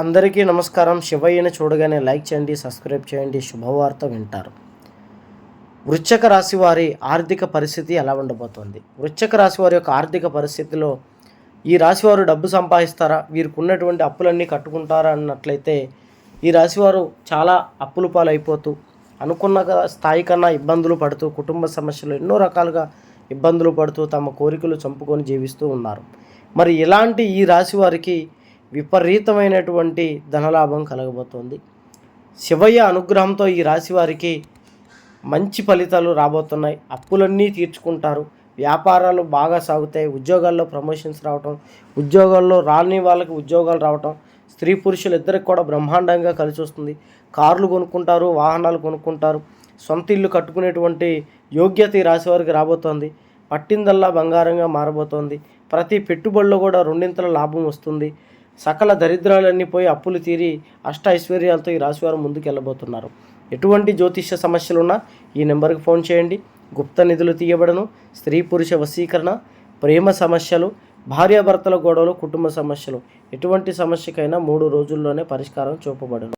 అందరికీ నమస్కారం. శివయ్యను చూడగానే లైక్ చేయండి సబ్స్క్రైబ్ చేయండి. శుభవార్త వింటారు. వృశ్చక రాశి వారి ఆర్థిక పరిస్థితి ఎలా ఉండబోతోంది? వృశ్చక రాశి వారి యొక్క ఆర్థిక పరిస్థితిలో ఈ రాశి వారు డబ్బు సంపాదిస్తారా? వీరికి ఉన్నటువంటి అప్పులన్నీ కట్టుకుంటారా అన్నట్లయితే ఈ రాశి వారు చాలా పాలు పాలైపోతూ అనుకున్న స్థాయి కన్నా ఇబ్బందులు పడుతూ కుటుంబ సమస్యలు ఎన్నో రకాలుగా ఇబ్బందులు పడుతూ తమ కోరికలు చంపుకొని జీవిస్తూ ఉన్నారు. మరి ఇలాంటి ఈ రాశి వారికి విపరీతమైనటువంటి ధనలాభం కలగబోతోంది. శివయ్య అనుగ్రహంతో ఈ రాశి వారికి మంచి ఫలితాలు రాబోతున్నాయి. అప్పులన్నీ తీర్చుకుంటారు. వ్యాపారాలు బాగా సాగుతాయి. ఉద్యోగాల్లో ప్రమోషన్స్ రావటం ఉద్యోగాల్లో రాని వాళ్ళకి ఉద్యోగాలు రావటం స్త్రీ పురుషులు ఇద్దరికి కూడా బ్రహ్మాండంగా కలిసి వస్తుంది. కార్లు కొనుక్కుంటారు వాహనాలు కొనుక్కుంటారు. సొంత ఇల్లు కట్టుకునేటువంటి యోగ్యత ఈ రాశి వారికి రాబోతోంది. పట్టిందల్లా బంగారంగా మారబోతోంది. ప్రతి పెట్టుబడిలో కూడా రెండింతల లాభం వస్తుంది. సకల దరిద్రాలన్నీ పోయి అప్పులు తీరి అష్ట ఐశ్వర్యాలతో ఈ రాశివారు ముందుకెళ్ళబోతున్నారు. ఎటువంటి జ్యోతిష్య సమస్యలున్నా ఈ నెంబర్కి ఫోన్ చేయండి. గుప్త నిధులు తీయబడను. స్త్రీ పురుష వశీకరణ ప్రేమ సమస్యలు భార్యాభర్తల గొడవలు కుటుంబ సమస్యలు. ఎటువంటి సమస్యకైనా మూడు రోజుల్లోనే పరిష్కారం చూపబడను.